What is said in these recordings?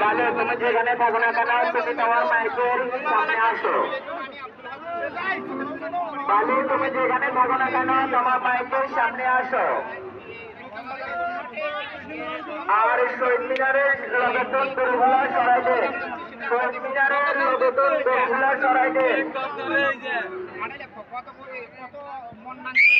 বালে তুমি যেখানে থাকো না তুমি তোমার মাইকের সামনে আসো তুমি যেখানে থাকো না তোমার মাইকের সামনে আসো আর শহীদ মিনারের লগতন দরগুলা সরাই দে শহীদ মিনারের লগতন দরগুলা সরাই দে কত করে কত মন মাংস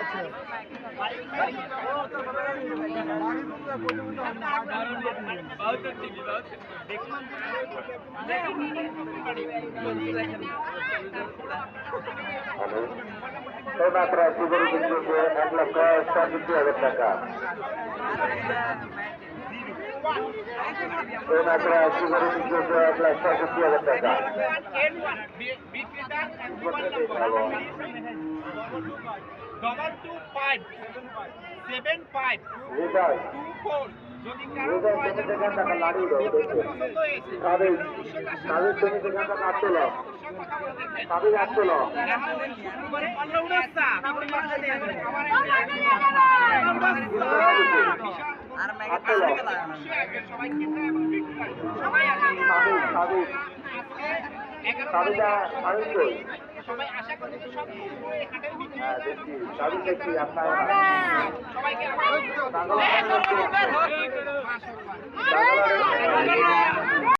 মাংস হবে সমান সমান লাস্ট কত বিক্রি করবেন এটা লেমন কিনে দিয়ে দিয়ে এ আড়া রে কুতে বনি তোরে কুতে বনি সামনে একটা আছে সামনে বহুত টিভি বহুত এই মাত্র শিবির বিদ্যুৎ এক লক্ষ সাতষট্টি হাজার টাকা সাতষট্টি হাজার টাকা বিক্রেতা double two five seven five two four যদি কারও পছন্দ হয়েছে। সাবিক সাবিক সবাই আশা করি যে সবাইকে